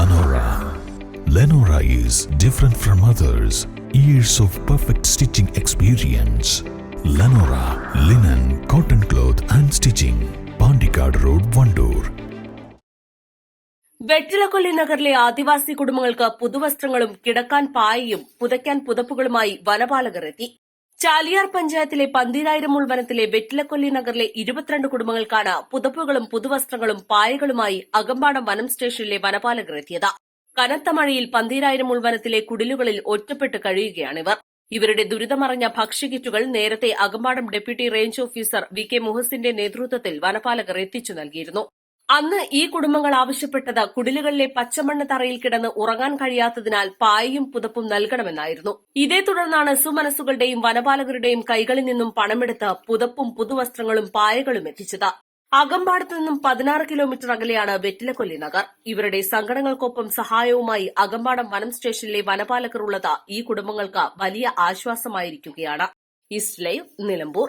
Lenora. Lenora is different from others. Years of perfect stitching experience. Lenora linen, cotton cloth and stitching. Pandikad Road, Vandoor. Vettilakolli നഗറിലെ ആദിവാസി കുടുംബങ്ങൾക്ക് പുതുവസ്ത്രങ്ങളും കിടക്കാൻ പായയും പുതയ്ക്കാൻ പുതപ്പുകളുമായി വനപാലകർ എത്തി ചാലിയാർ പഞ്ചായത്തിലെ പന്തീരായിരം ഉൾവനത്തിലെ വെറ്റിലക്കൊല്ലി നഗറിലെ ഇരുപത്തിരണ്ട് കുടുംബങ്ങൾക്കാണ് പുതപ്പുകളും പുതുവസ്ത്രങ്ങളും പായകളുമായി അകമ്പാടം വനം സ്റ്റേഷനിലെ വനപാലകർ എത്തിയത്. കനത്ത മഴയിൽ പന്തീരായിരം ഉൾവനത്തിലെ കുടിലുകളിൽ ഒറ്റപ്പെട്ട് കഴിയുകയാണിവർ. ഇവരുടെ ദുരിതമറിഞ്ഞ ഭക്ഷ്യകിറ്റുകൾ നേരത്തെ Akampadam deputy range officer V K മുഹസിന്റെ നേതൃത്വത്തിൽ വനപാലകർ എത്തിച്ചു നൽകിയിരുന്നു. അന്ന് ഈ കുടുംബങ്ങൾ ആവശ്യപ്പെട്ടത് കുടിലുകളിലെ പച്ചമണ്ണ് തറയിൽ കിടന്ന് ഉറങ്ങാൻ കഴിയാത്തതിനാൽ പായയും പുതപ്പും നൽകണമെന്നായിരുന്നു. ഇതേ തുടർന്നാണ് സുമനസ്സുകളുടെയും വനപാലകരുടെയും കൈകളിൽ നിന്നും പണമെടുത്ത് പുതപ്പും പുതുവസ്ത്രങ്ങളും പായകളും എത്തിച്ചത്. അകമ്പാടത്തു നിന്നും പതിനാറ് കിലോമീറ്റർ അകലെയാണ് വെറ്റിലക്കൊല്ലി നഗർ. ഇവരുടെ സംഘടനകൾക്കൊപ്പം സഹായവുമായി അകമ്പാടം വനം സ്റ്റേഷനിലെ വനപാലകർ ഉള്ളത് ഈ കുടുംബങ്ങൾക്ക് വലിയ ആശ്വാസമായിരിക്കുകയാണ്. East live Nilambur.